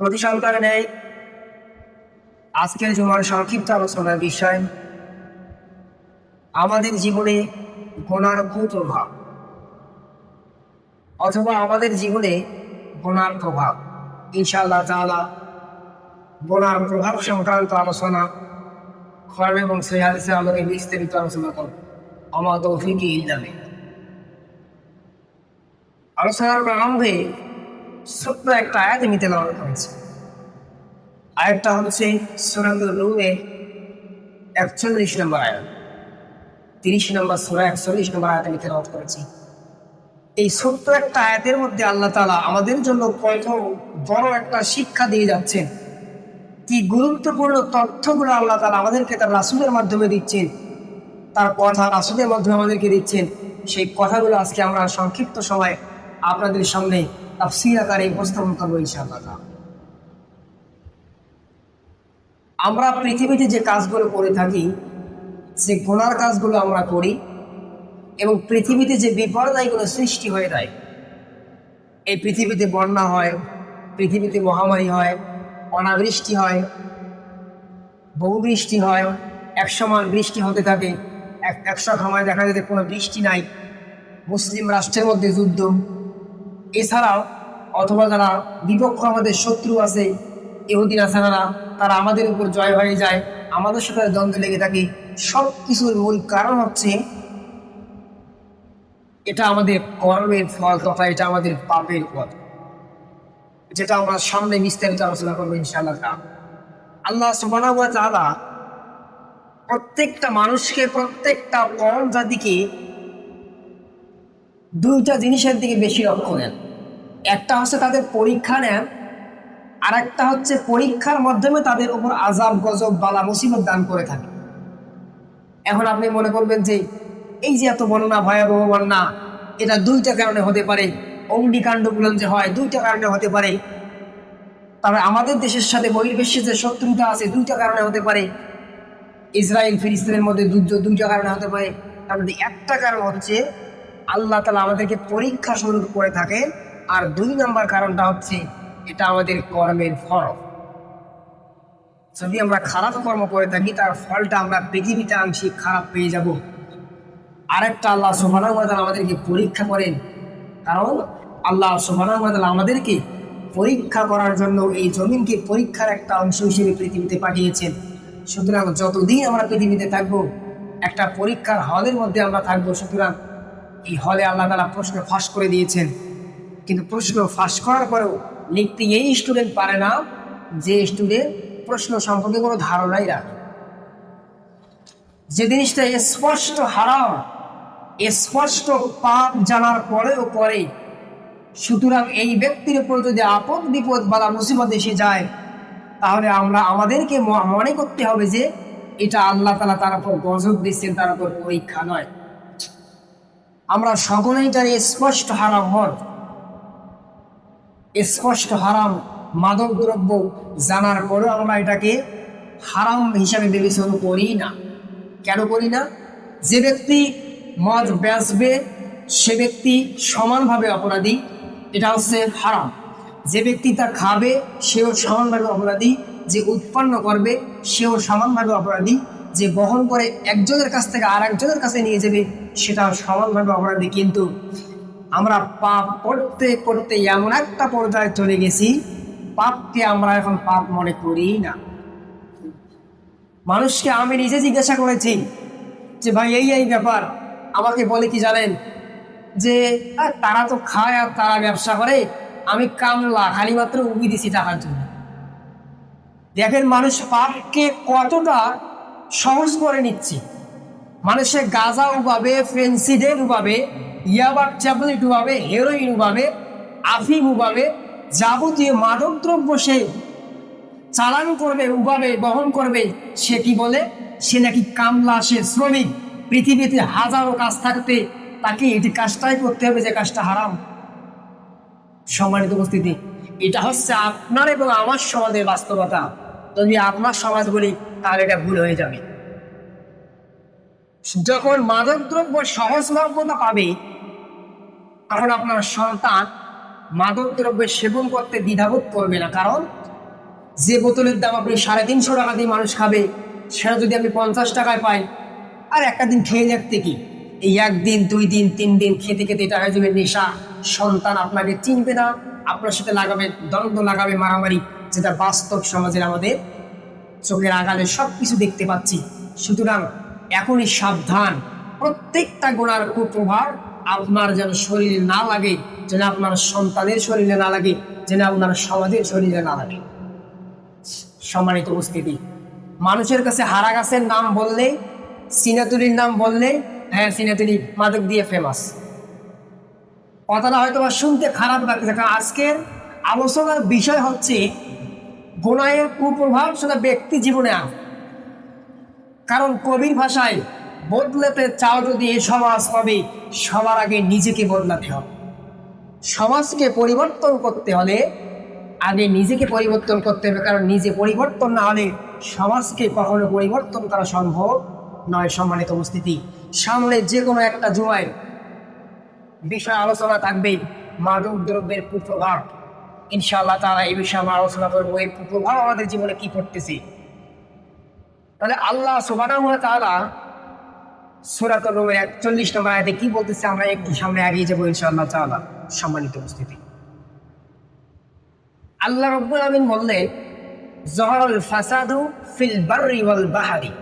প্রতি নেই। আজকের জমার সংক্ষিপ্ত আলোচনার বিষয়, আমাদের জীবনে গোনার কুপ্রভাব অথবা আমাদের জীবনে গোনার প্রভাব। ইনশাআল্লাহ তাআলা গোনার প্রভাব সংক্রান্ত আলোচনা খরম এবং সৈহাদিসে আমাদের বিস্তারিত আলোচনা করব। আমার তৌফিকি ইল্লামে আলোচনার প্রারম্ভে ছোট্ট একটা আয়াত নিতে নেওয়া হয়েছে। আয়াতটা হচ্ছে সুরাতুল রুমে একচল্লিশ নম্বর আয়াত। তিরিশ নম্বর সুরা একচল্লিশ নম্বর আয়াত আমি তেলাওয়াত করেছি। এই ছোট্ট একটা আয়াতের মধ্যে আল্লাহ তালা আমাদের জন্য প্রথম বড় একটা শিক্ষা দিয়ে যাচ্ছেন। কি গুরুত্বপূর্ণ তথ্যগুলো আল্লাহ তালা আমাদেরকে তার রাসুলের মাধ্যমে দিচ্ছেন, তার কথা রাসুলের মাধ্যমে আমাদেরকে দিচ্ছেন, সেই কথাগুলো আজকে আমরা সংক্ষিপ্ত সময় আপনাদের সামনে তাফসির আকারে উপস্থাপন করব ইনশাআল্লাহ। আমরা পৃথিবীতে যে কাজগুলো করে থাকি যে গোনার কাজগুলো আমরা করি এবং পৃথিবীতে যে বিপর্যয়গুলো সৃষ্টি হয়ে যায়, এই পৃথিবীতে বন্যা হয়, পৃথিবীতে মহামারী হয়, অনাবৃষ্টি হয় বহু বৃষ্টি হয় এক সময় বৃষ্টি হতে থাকে, এক একশো সময় দেখা যেতে কোনো বৃষ্টি নাই, মুসলিম রাষ্ট্রের মধ্যে যুদ্ধ এছাড়াও অথবা যারা বিপক্ষ আমাদের শত্রু আছে, ইহুদিন আসানারা, তারা আমাদের উপর জয় হয়ে যায়, আমাদের সাথে দ্বন্দ্ব লেগে থাকে সব কিছুর মূল কারণ হচ্ছে এটা আমাদের কর্মের ফল তথা এটা আমাদের পাপের ফল যেটা আমরা সামনে বিস্তারিত আলোচনা করব ইনশাআল্লাহ। আল্লাহ সুবহানাহু ওয়া তাআলা প্রত্যেকটা মানুষকে, প্রত্যেকটা কম জাতিকে দুইটা জিনিসের দিকে বেশি লক্ষ্য নেন। একটা হচ্ছে তাদের পরীক্ষা নেন আর একটা হচ্ছে পরীক্ষার মাধ্যমে তাদের উপর আজাব গজব, বালা, মুসিবত দান করে থাকে। এখন আপনি মনে করবেন যে, এই যে এত বন্যা ভয়াবহ বন্যা এটা দুইটা কারণে হতে পারে অগ্নিকাণ্ডগুলো যে হয়, দুইটা কারণে হতে পারে। তবে আমাদের দেশের সাথে বহির্বিশ্বে যে শত্রুতা আছে, দুইটা কারণে হতে পারে। ইসরায়েল, ফিলিস্তিনের মধ্যে দুর্যোগ দুইটা কারণে হতে পারে। তার মধ্যে একটা কারণ হচ্ছে আল্লাহ তালা আমাদেরকে পরীক্ষা শুরু করে থাকেন। আর দুই নম্বর কারণটা হচ্ছে, এটা আমাদের কর্মের ফল। যদি আমরা খারাপ কর্ম করে থাকি, তার ফলটা আমরা পৃথিবীতে আংশিক খারাপ পেয়ে যাব। আরেকটা আল্লাহ সুবহানাহু ওয়া আমাদেরকে পরীক্ষা করেন। কারণ আল্লাহ সুবহানাহু ওয়া আমাদেরকে পরীক্ষা করার জন্য এই জমিনকে পরীক্ষার একটা অংশ হিসেবে পৃথিবীতে পাঠিয়েছেন। সুতরাং যতদিন আমরা পৃথিবীতে থাকব, একটা পরীক্ষার হলের মধ্যে আমরা থাকব, সুতরাং এই হলে আল্লাহ তালা প্রশ্ন ফাঁস করে দিয়েছেন। কিন্তু প্রশ্ন ফাঁস করার পরেও লিখতে এই স্টুডেন্ট পারে না যে স্টুডেন্ট প্রশ্ন সম্পর্কে কোনো ধারণাই রাখে। যে জিনিসটা স্পষ্ট হারাম স্পষ্ট পাপ জানার পরেও করে সুতরাং এই ব্যক্তির উপর যদি আপদ, বিপদ বালা মুসিবত এসে যায়, তাহলে আমরা আমাদেরকে মনে করতে হবে যে এটা আল্লাহ তালা তার উপর গজব দিচ্ছেন তার উপর পরীক্ষা নয়। আমরা সকলেই জানি স্পষ্ট হারাম হন। স্পষ্ট হারাম মাদক দ্রব্য জানার পরেও আমরা এটাকে হারাম হিসাবে বিবেচনা করি না। কেন করি না? যে ব্যক্তি মদ বেচবে, সে ব্যক্তি সমানভাবে অপরাধী, এটা হচ্ছে হারাম। যে ব্যক্তি তা খাবে, সেও সমানভাবে অপরাধী, যে উৎপন্ন করবে, সেও সমানভাবে অপরাধী যে বহন করে একজনের কাছ থেকে আর একজনের কাছে নিয়ে যাবে, সেটা সমানভাবে অপরাধী। কিন্তু আমরা পাপ করতে করতে এমন একটা পর্যায়ে চলে গেছি, পাপকে আমরা এখন পাপ মনে করি না। মানুষকে আমি নিজে জিজ্ঞাসা করেছি যে, ভাই, এই এই ব্যাপার, আমাকে বলে কি জানেন যে তারা তো খায় আর তারা ব্যবসা করে, আমি কামলা, খালি মাত্র উবি দিছি টাকার জন্য। দেখেন, মানুষ পাপকে কতটা সহজ করে নিচ্ছে। মানুষে গাঁজা উবাবে ফেন্সিডের উবাবে ইয়াবার ট্যাবলেট উবাবে হেরোইন উবাবে, আফিম উবাবে, যাবতীয় মাদক দ্রব্য সে চালান করবে, উবাবে, বহন করবে, সে কি বলে? সে নাকি কামলা, সে শ্রমিক। পৃথিবীতে হাজারো কাজ থাকতে তাকে এটি কাজটাই করতে হবে যে কাজটা হারাম। সম্মানিত উপস্থিতি, এটা হচ্ছে আপনার এবং আমার সমাজের বাস্তবতা। যদি আপনার সমাজ বলি, তাহলে এটা ভুল হয়ে যাবে। যখন মাদক মাদকদ্রব্য সহজলভ্যতা পাবে, তখন আপনার সন্তান মাদক দ্রব্যের সেবন করতে দ্বিধাবোধ করবে না। কারণ, যে বোতলের দাম আপনি সাড়ে তিনশো টাকা দিয়ে মানুষ খাবে, সেটা যদি আমি পঞ্চাশ টাকায় পাই আর একটা দিন খেয়ে দেখতে কি? এই একদিন, দুই দিন, তিন দিন খেতে খেতে এটা হয়ে যাবে নেশা। সন্তান আপনাকে চিনবে না, আপনার সাথে লাগাবে, দ্বন্দ্ব লাগাবে, মারামারি। যেটা বাস্তব সমাজের আমাদের চোখের আগালে সব কিছু দেখতে পাচ্ছি। সুতরাং এখনই সাবধান। প্রত্যেকটা গোড়ার কুপ্রভাব আপনার যেন শরীরে না লাগে, যেন আপনার সন্তানের শরীরে না লাগে, যেন আপনার সমাজের শরীরে না লাগে। সম্মানিত উপস্থিতি, মানুষের কাছে হারা গাছের নাম বললে, সিনাতুলির নাম বললে হ্যাঁ সিনাতুলি মাদক দিয়ে ফেমাস কথাটা হয়তো বা শুনতে খারাপ লাগছে আজকের আলোচনার বিষয় হচ্ছে গুণায়ের কুপ্রভাব সেটা ব্যক্তি জীবনে আন। কারণ কবির ভাষায় বদলাতে চাও যদি এ সমাজ পাবে সবার আগে নিজেকে বদলাতে হবে। সমাজকে পরিবর্তন করতে হলে আগে নিজেকে পরিবর্তন করতে হবে, কারণ নিজে পরিবর্তন না হলে সমাজকে কখনো পরিবর্তন করা সম্ভব নয় সম্মানিত উপস্থিতি। সামনে যে কোনো একটা জুমায় বিষয় আলোচনা থাকবে মাদক দ্রব্যের কুপ্রভাব। ইনশাআল্লাহ তারা এই বিষয়ে আমরা আলোচনা করব, এর কুপ্রভাব আমাদের জীবনে কি করতেছে তাহলে আল্লাহ ওয়া তাআলা সূরাত একচল্লিশ নম্বর আয়াতে কি বলতেছে আমরা একটু সামনে এগিয়ে যাব ইনশাআল্লাহ তাআলা সম্মানিত উপস্থিতি। আল্লাহ রব্বুল আমিন বললেন, জহরুল ফাসাদু ফিল বাররি ওয়াল বাহারি।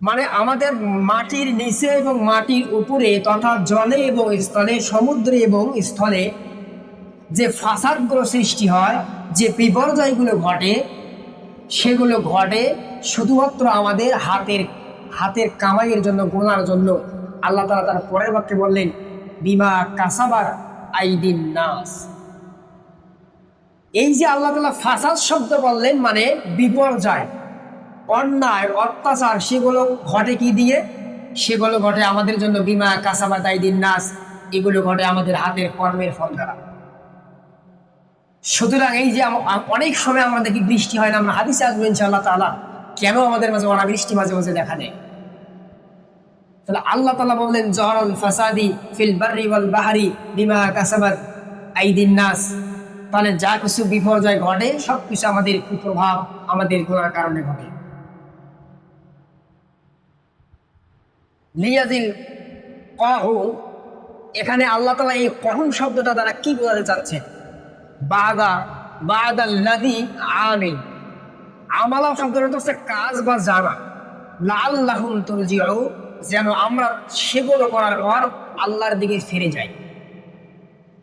মানে আমাদের মাটির নিচে এবং মাটির উপরে তথা জলে এবং স্থলে, সমুদ্রে এবং স্থলে যে ফাসাদগুলো সৃষ্টি হয়, যে বিপর্যয়গুলো ঘটে, সেগুলো ঘটে শুধুমাত্র আমাদের হাতের হাতের কামাইয়ের জন্য, গোনার জন্য। আল্লাহ তালা তার পরের বাক্যে বললেন, বিমা কাসাবার আইদিন নাস। এই যে আল্লাহ তালা ফাসাদ শব্দ বললেন মানে বিপর্যয়, অন্যায়, অত্যাচার, সেগুলো ঘটে কি দিয়ে? সেগুলো ঘটে আমাদের জন্য, বিমা কাসাবা দাইদিন নাস। এগুলো ঘটে আমাদের হাতের কর্মের ফল দ্বারা। সুতরাং এই যে অনেক সময় আমরা দেখি বৃষ্টি হয় না, আমরা হাদিসে আসব ইনশাআল্লাহ তালা কেন আমাদের মাঝে অনাবৃষ্টি মাঝে মাঝে দেখা দেয়? তাহলে আল্লাহ তালা বললেন, জহরুল ফাসাদি ফিল বাররি ওয়াল বাহারি বিমা কাসাবাত আইদিন নাস। তাহলে যা কিছু বিপর্যয় ঘটে সব কিছু আমাদের কুপ্রভাব, আমাদের গোনার কারণে ঘটে। লিয়াদিল কহু, এখানে আল্লাহ তালা এই কহন শব্দটা দ্বারা কি বোঝাতে চাচ্ছে বাদা আমালা শব্দটা হচ্ছে কাজ বা জানা লাল্লাহুম তুরজিউ, যেন আমরা সেগুলো করার পর আল্লাহর দিকে ফিরে যাই।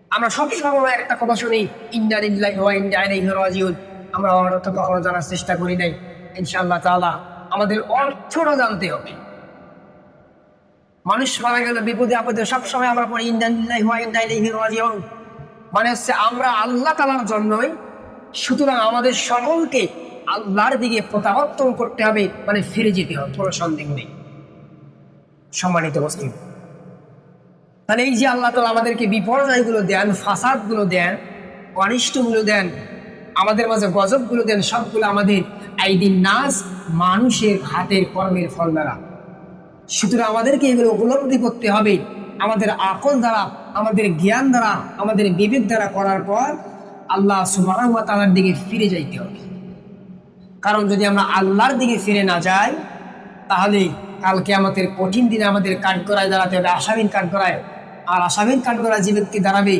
আমরা সব সময় একটা কথা শুনি ইন্ডিয়ানিল্লাহি ওয়া ইন্ডিয়ানিহি রাজিউন। আমরা অর্থ কখনো জানার চেষ্টা করি নাই। ইনশাআল্লাহ তাআলা আমাদের অর্থটা জানতে হবে। মানুষ মারা গেল বিপদে আপদে সবসময় আমরা পড়ি ইন্ডিয়ানিল্লাহি ওয়া ইন্ডিয়ানিহি রাজিউন। মানে হচ্ছে আমরা আল্লাহ তালার জন্যই সুতরাং আমাদের সকলকে আল্লাহর দিকে প্রত্যাবর্তন করতে হবে মানে ফিরে যেতে হবে, কোনো সন্দেহ নেই। সম্মানিত বস্তু তাহলে এই যে আল্লাহ তালা আমাদেরকে বিপর্যয়গুলো দেন, ফাসাদগুলো দেন, অনিষ্টগুলো দেন, আমাদের মাঝে গজবগুলো দেন, সবগুলো আমাদের আইদিন নাচ মানুষের হাতের কর্মের ফল দ্বারা। সুতরাং আমাদেরকে এগুলো উপলব্ধি করতে হবে, আমাদের আকল দ্বারা আমাদের জ্ঞান দ্বারা, আমাদের বিবেক দ্বারা করার পর আল্লাহ সুবাহ দিকে ফিরে যাইতে হবে। কারণ যদি আমরা আল্লাহর দিকে ফিরে না যাই, তাহলে কালকে আমাদের কঠিন দিনে আমাদের কাঠ করায় দাঁড়াতে হবে আশাবিন কাঠ করায় আর আশাবিন কাঠ করায় যে ব্যক্তি দাঁড়াবে,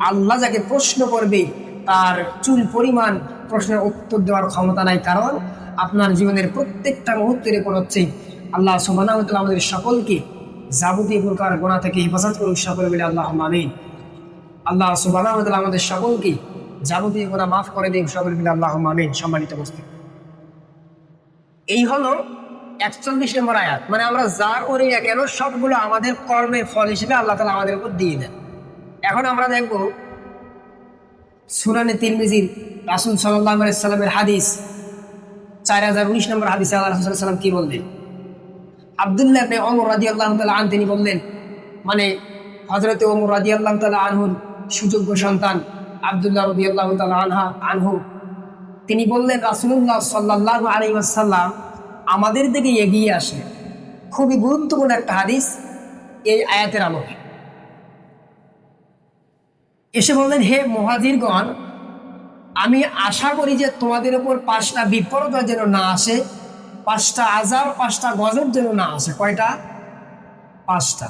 আল্লাহ যাকে প্রশ্ন করবে, তার চুল পরিমাণ প্রশ্নের উত্তর দেওয়ার ক্ষমতা নাই। কারণ আপনার জীবনের প্রত্যেকটা মুহূর্তের উপর হচ্ছে আল্লাহ সুবাহ আমাদের সকলকে যাবতীয় প্রকার গোনা থেকে হেফাজত করুন সকলে মিলে আল্লাহ আমিন। আল্লাহ সুবাহ আমাদের সকলকে যাবতীয় গোনা মাফ করে দিন, সকলে মিলে আল্লাহ আমিন। সম্মানিত বস্তু এই হলো একচল্লিশ নম্বর আয়াত। মানে আমরা যা করি না কেন, সবগুলো আমাদের কর্মের ফল হিসেবে আল্লাহ তালা আমাদের উপর দিয়ে দেন। এখন আমরা দেখব সুরানে তিরমিজির রাসুল সাল্লাহ সাল্লামের হাদিস, চার হাজার উনিশ নম্বর হাদিসে আল্লাহ রসুল সাল্লাম কি বললেন? আবদুল্লাহ ইবনে ওমর রাদিয়াল্লাহু তাআলা আন তিনি বললেন মানে হযরতে ওমর রাদিয়াল্লাহু তাআলা আনহুর সুযোগ্য সন্তান আব্দুল্লাহ রাদিয়াল্লাহু তাআলা আনহা, আনহু। তিনি বললেন, রাসূলুল্লাহ সাল্লাল্লাহু আলাইহি ওয়াসাল্লাম আমাদের দিকে এগিয়ে আসে খুবই গুরুত্বপূর্ণ একটা হাদিস এই আয়াতের আলোকে। এসে বললেন, হে মহাজিরগণ, আমি আশা করি যে তোমাদের উপর পাঁচটা বিপর্যয় যেন না আসে পাঁচটা আজাব, পাঁচটা গজব যেন না আসে। কয়টা? পাঁচটা।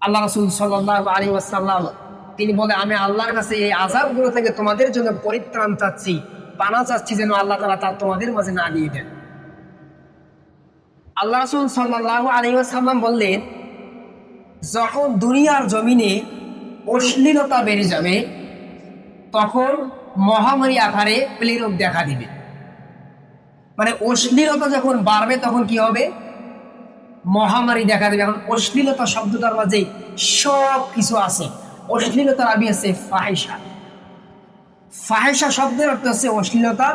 আল্লাহ রসুল সাল্লাহ আলী ওয়াসাল্লাম, তিনি বলে, আমি আল্লাহর কাছে এই আজাবগুলো থেকে তোমাদের জন্য পরিত্রাণ চাচ্ছি, পানা চাচ্ছি যেন আল্লাহ তালা তা তোমাদের মাঝে না দিয়ে দেন। আল্লাহ রসুল সাল্লাহ আলী ওয়াসাল্লাম বললেন, যখন দুনিয়ার জমিনে অশ্লীলতা বেড়ে যাবে, তখন মহামারী আকারে প্লেরোগ দেখা দিবে। মানে অশ্লীলতা যখন বাড়বে, তখন কি হবে? মহামারী দেখা দেবে। এখন অশ্লীলতা শব্দটার মাঝে সব কিছু আছে। অশ্লীলতার আবি আছে ফাহেসা ফাহেসা শব্দের অর্থ হচ্ছে অশ্লীলতা।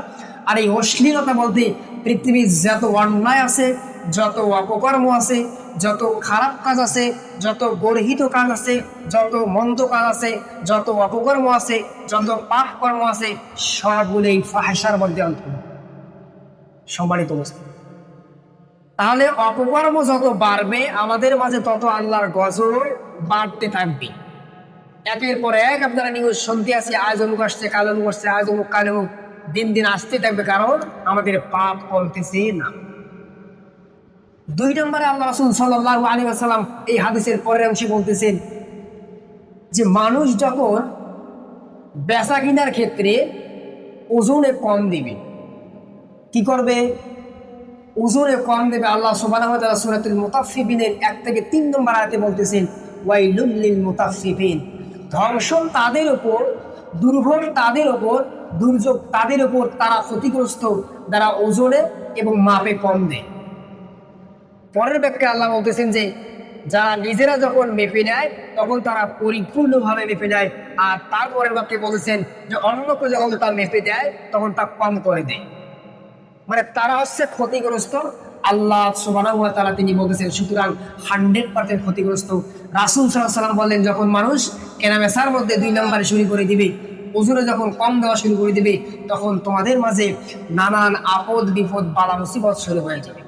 আর এই অশ্লীলতা বলতে পৃথিবীর যত অন্যায় আছে, যত অপকর্ম আছে, যত খারাপ কাজ আছে, যত গর্হিত কাজ আছে, যত মন্দ কাজ আছে, যত অপকর্ম আছে, যত পাপ কর্ম আছে সবগুলো এই ফাহেসার মধ্যে অন্তর্ভুক্ত। সম্মানিত অবস্থা তাহলে অপকর্ম যত বাড়বে, আমাদের মাঝে তত আল্লাহর গজব বাড়তে থাকবে। একের পর এক আপনারা নিউজ শুনতে আছে আজ অমুক আসছে, কাল অমুক আসছে, আজ অমুক, কাল দিন দিন আসতে থাকবে কারণ আমাদের পাপ কমতেছে না। দুই নম্বরে আল্লাহ রসুল সাল্লাহ আলী আসালাম এই হাদিসের পরের অংশে বলতেছেন যে, মানুষ যখন বেচা কিনার ক্ষেত্রে ওজনে কম দিবে করবে? ওজনে কম দেবে আল্লাহ তাআলা সূরাতুল এক থেকে তিন নম্বর আয়াতে বলতেছেন, ওয়াইলুল লিল মুতাফফিফিন ধ্বংসন তাদের ওপর দুর্ভোগ তাদের ওপর দুর্যোগ তাদের ওপর তারা ক্ষতিগ্রস্ত যারা ওজনে এবং মাপে কম দেয়। পরের ব্যাখ্যা আল্লাহ বলতেছেন যে, যারা নিজেরা যখন মেপে নেয়, তখন তারা পরিপূর্ণভাবে মেপে নেয়। আর তারপরের বাক্যে বলেছেন যে অন্যকে যখন তা মেপে দেয়, তখন তা কম করে দেয়। মানে তারা হচ্ছে ক্ষতিগ্রস্ত। আল্লাহ ওয়া তিনি বলতেছেন, সুতরাং হান্ড্রেড পার্সেন্ট ক্ষতিগ্রস্ত। রাসূল আলাইহি সাল্লাম বললেন, যখন মানুষ কেনাবেচার মধ্যে দুই নম্বরে শুরু করে দিবে ওজনে যখন কম দেওয়া শুরু করে দিবে, তখন তোমাদের মাঝে নানান আপদ বিপদ, বালা মুসিবত শুরু হয়ে যাবে।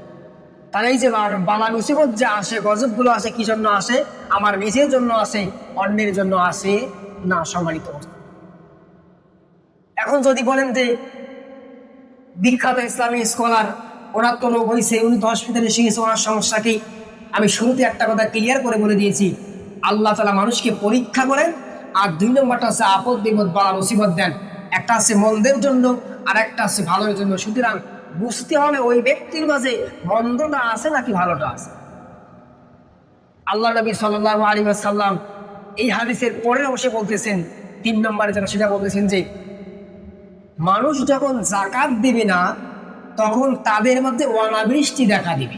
তাহলে এই যে বালা মুসিবত যে আসে, গজবগুলো আসে, কি জন্য আসে? আমার নিজের জন্য আসে, অন্যের জন্য আসে না সম্মানিত এখন যদি বলেন যে বিখ্যাত ইসলামী স্কলার, ওনার তো লোক হয়েছে, উনি তো হসপিটালে শিখেছে, ওনার সমস্যা কি আমি শুরুতে একটা কথা ক্লিয়ার করে বলে দিয়েছি, আল্লাহ তালা মানুষকে পরীক্ষা করেন, আর দুই নম্বরটা হচ্ছে আপদ বিপদ বা মুসিবত দেন। একটা আছে মন্দের জন্য, আর একটা আছে ভালোর জন্য। সুতরাং বুঝতে হবে ওই ব্যক্তির মাঝে মন্দটা আছে নাকি ভালোটা আছে। আল্লাহ নবী সাল্লাহ আলী সাল্লাম এই হাদিসের পরের অবশ্যই বলতেছেন, তিন নম্বরে যেটা সেটা বলতেছেন যে মানুষ যখন জাকাত দিবে না, তখন তাদের মধ্যে অনাবৃষ্টি দেখা দিবে।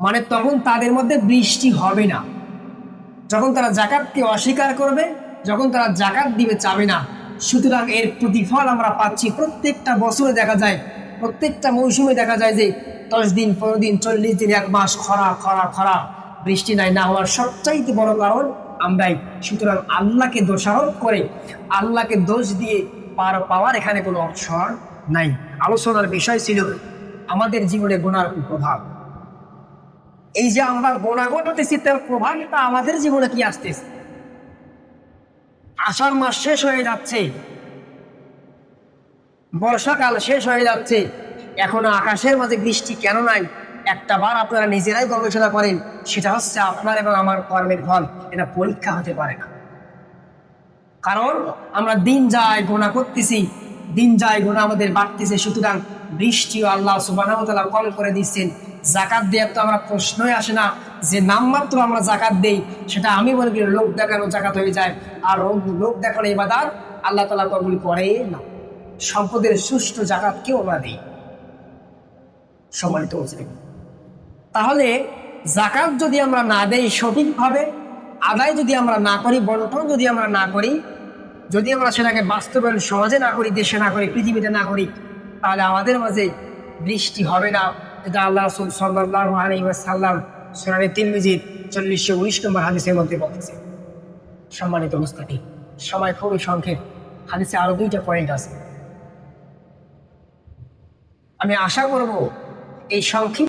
মানে তখন তাদের মধ্যে বৃষ্টি হবে না। যখন তারা জাকাতকে অস্বীকার করবে, যখন তারা জাকাত দিবে, চাবে না। সুতরাং এর প্রতিফল আমরা পাচ্ছি প্রত্যেকটা বছরে দেখা যায়, প্রত্যেকটা মৌসুমে দেখা যায় যে দশ দিন, পনেরো দিন, চল্লিশ দিন, এক মাস খরা খরা খরা, বৃষ্টি নাই, না হওয়ার সবচাইতে বড় কারণ আমরাই। সুতরাং আল্লাহকে দোষারোপ করে, আল্লাহকে দোষ দিয়ে পার পাওয়ার এখানে কোনো অবসর নাই। আলোচনার বিষয় ছিল আমাদের জীবনে গোনার প্রভাব এই যে আমরা গোনা ঘটাতেছি তার প্রভাবটা আমাদের জীবনে কি আসতেছে? আষাঢ় মাস শেষ হয়ে যাচ্ছে। বর্ষাকাল শেষ হয়ে যাচ্ছে। এখনও আকাশের মাঝে বৃষ্টি কেন নাই? একটা বার আপনারা নিজেরাই গবেষণা করেন, সেটা হচ্ছে আপনার এবং আমার কর্মের ফল। এটা পরীক্ষা হতে পারে না। কারণ আমরা দিন যায় গোনা করতেছি, দিন যায় গোনা আমাদের বাড়তেছে। সুতরাং বৃষ্টিও আল্লাহ সুবাহ কল করে দিচ্ছেন। জাকাত দেওয়ার তো আমরা প্রশ্নই আসে না যে নামমাত্র আমরা জাকাত দেই, সেটা আমি মনে করি লোক দেখানো জাকাত হয়ে যায়, আর লোক- দেখানো এবাদার আল্লাহ তালা কবুল করে না। সম্পদের সুষ্ঠু জাকাত কেউ আমরা দিই। সম্মানিত তাহলে জাকাত যদি আমরা না দেই সঠিকভাবে, আদায় যদি আমরা না করি, বন্টন যদি আমরা না করি যদি আমরা সেটাকে বাস্তবায়ন সমাজে না করি, দেশে না করি, পৃথিবীতে না করি, তাহলে আমাদের মাঝে বৃষ্টি হবে না। এটা আল্লাহ রসুল সাল্লাহ আলী সাল্লাম সোনানি তিরমিজির চল্লিশশো উনিশ নম্বর হাদিসের মধ্যে বলতেছে সম্মানিত অবস্থাটি সময় খুবই সংক্ষেপ। হাদিসে আরও দুইটা পয়েন্ট আছে। আমি আশা করব এই সংক্ষিপ্ত